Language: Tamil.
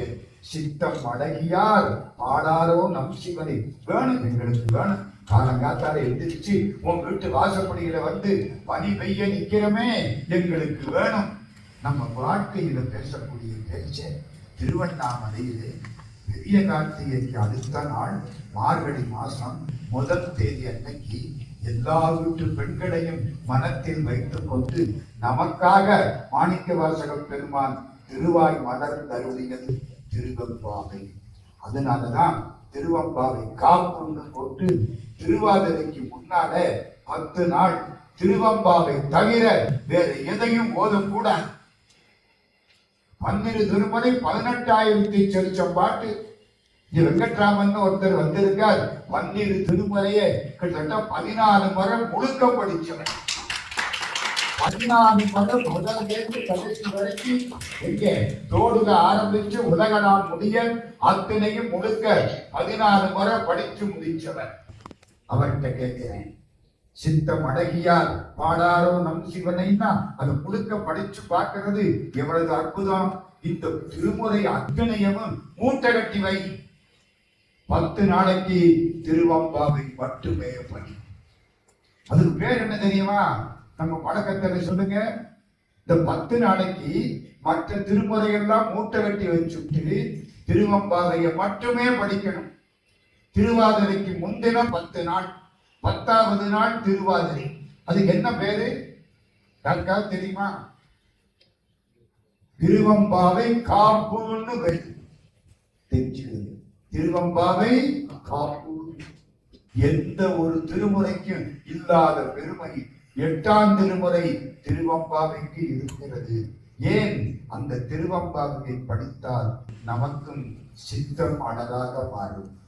பாடுவேன் சித்தம் அடகியால் பாடாரோ நம் சிவனை வேணும் எங்களுக்கு வேணும். காலங்காத்தால எழுந்திரிச்சு உன் வீட்டு வாசப்படியில வந்து பனி பெய்ய நிக்கிறமே எங்களுக்கு வேணும். நம்ம வாழ்க்கையில பேசக்கூடிய பேச்ச திருவண்ணாமலையிலே பெரிய கார்த்திகைக்கு அடுத்த நாள் மார்கழி மாசம் முதல் தேதி அன்னைக்கு எல்லா வீட்டு பெண்களையும் மனத்தில் வைத்துக் கொண்டு நமக்காக மாணிக்க வாசகம் பெருமான் திருவாய் மலர் தருளியது திருவம்பாவை. அதனாலதான் திருவம்பாவை காப்புன்னு போட்டு திருவாதிரைக்கு முன்னால பத்து நாள் திருவம்பாவை தவிர வேற எதையும் ஓதக்கூடாது. பன்னிரு திருமலை பதினெட்டாயிரத்தி செலுத்தம் பாட்டு. இது வெங்கட்ராமன் ஒருத்தர் வந்திருக்கார். பன்னிரு திருமலையை கிட்டத்தட்ட பதினாலு முறை முழுக்க படிச்சவன் பதினாலு முறை முதல் கடைசி வரைக்கும் எங்கே தோடுல ஆரம்பிச்சு நான் முடிய அத்தனையும் முழுக்க பதினாலு முறை படிச்சு முடிச்சவர் அவர்கிட்ட கேட்கிறேன் சித்தம் அடகியார் பாடாரோ நம் சிவனைன்னா அது முழுக்க படிச்சு பார்க்கிறது எவ்வளவு அற்புதம்? இந்த திருமுறை அத்தனையமும் மூட்டை கட்டி வை. பத்து நாளைக்கு திருவம்பாவை மட்டுமே பணி அதுக்கு பேர் என்ன தெரியுமா? நம்ம பழக்கத்தில் சொல்லுங்க. இந்த பத்து நாளைக்கு மற்ற திருமுறையெல்லாம் மூட்டை வெட்டி வச்சுட்டு திருவம்பாதையை மட்டுமே படிக்கணும். திருவாதிரைக்கு முந்தின பத்து நாள் பத்தாவது நாள் திருவாதிரை. அதுக்கு என்ன பேரு? யாருக்காவது தெரியுமா? திருவம்பாவை காப்புன்னு பேரு. தெரிஞ்சுக்கிறது திருவம்பாவை காப்பு எந்த ஒரு திருமுறைக்கும் இல்லாத பெருமை எட்டாம் திருமுறை திருவம்பாவைக்கு இருக்கிறது. ஏன் அந்த திருவம்பாவையை படித்தால் நமக்கும் சித்தம் அழகாக மாறும்.